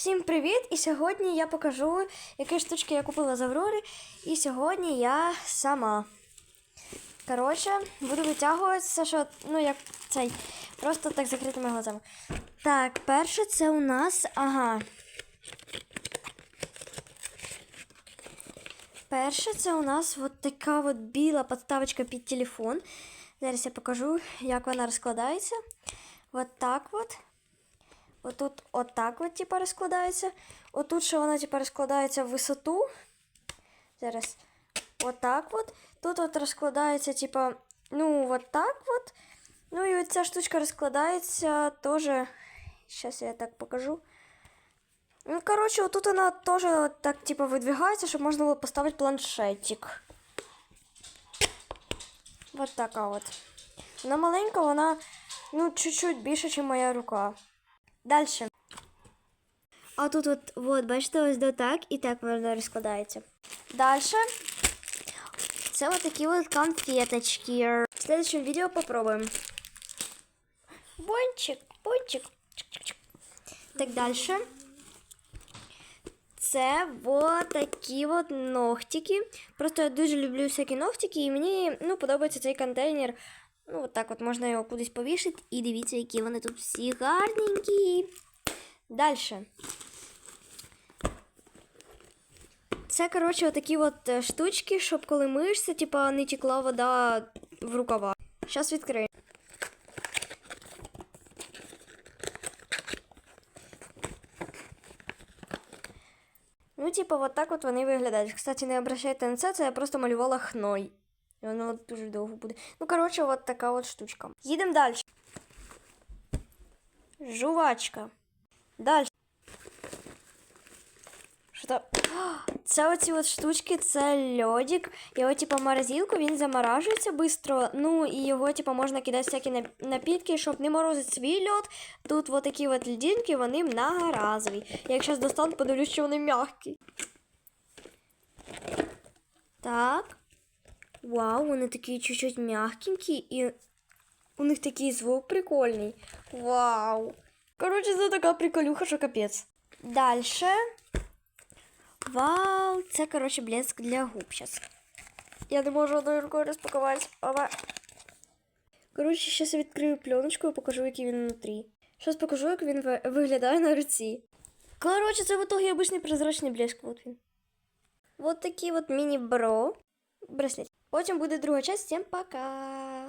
Всім привіт! І сьогодні я покажу, які штучки я купила з Аврори. І сьогодні я сама. Коротше, буду витягуватися, що ну як цей. Просто так закритими глазами. Так, перше це у нас. Ага. Перше, це у нас от така от біла подставочка під телефон. Зараз я покажу, як вона розкладається. От так от. Отут отак от, типу, розкладається. Отут ще вона, типу, розкладається в висоту. Зараз отак от. Тут от розкладається, типу, ну, от так от. Ну і ця штучка розкладається теж. Зараз я так покажу. Ну, коротше, отут вона теж так, типу, видвигається, щоб можна було поставити планшетик. Вот така от. Вона маленька, вона, ну, чуть-чуть більше, ніж моя рука. Дальше. А тут от, от, бачите, ось до так і так воно розкладається. Дальше. Це от такі от конфеточки. В следующем відео попробуємо. Бончик, бончик. Чик-чик-чик. Так, дальше. Це вот такі от ногтики. Просто я дуже люблю всякі ногтики, і мені ну, подобається цей контейнер. Ну, от так от можна його кудись повішати. І дивіться, які вони тут всі гарненькі. Далі. Це, коротше, отакі от е, штучки, щоб коли миєшся, типа не текла вода в рукава. Зараз відкрию. Ну, типа, от так от вони виглядають. Кстати, не обращайте на це, це я просто малювала хной. І воно дуже довго буде. Ну, коротше, от така от штучка. Їдемо далі. Жувачка. Далі. Що? Це оці от штучки, це льодик. Його, типу, морозилку, він заморажується швидко. Ну, і його, типу, можна кидати всякі нап- напітки, щоб не морозити свій льод. Тут от такі от льдинки, вони многоразові. Я їх зараз достану, подивлюсь, що вони м'які. Так. Вау, вони такі чуть-чуть м'якенькі і у них такий звук прикольний. Вау. Коротше, це така приколюха, що капець. Дальше. Вау, це, коротше, блеск для губ зараз. Я не можу одною рукою розпакувати. Ова. Коротше, зараз я відкрию пленочку і покажу, який він внутрі. Зараз покажу, як він ви- виглядає на руці. Коротше, це в итоге обичний прозрачний блеск. Вот він. Вот такий от міні-бро. Браслет. Потім буде друга частина. Всім пока!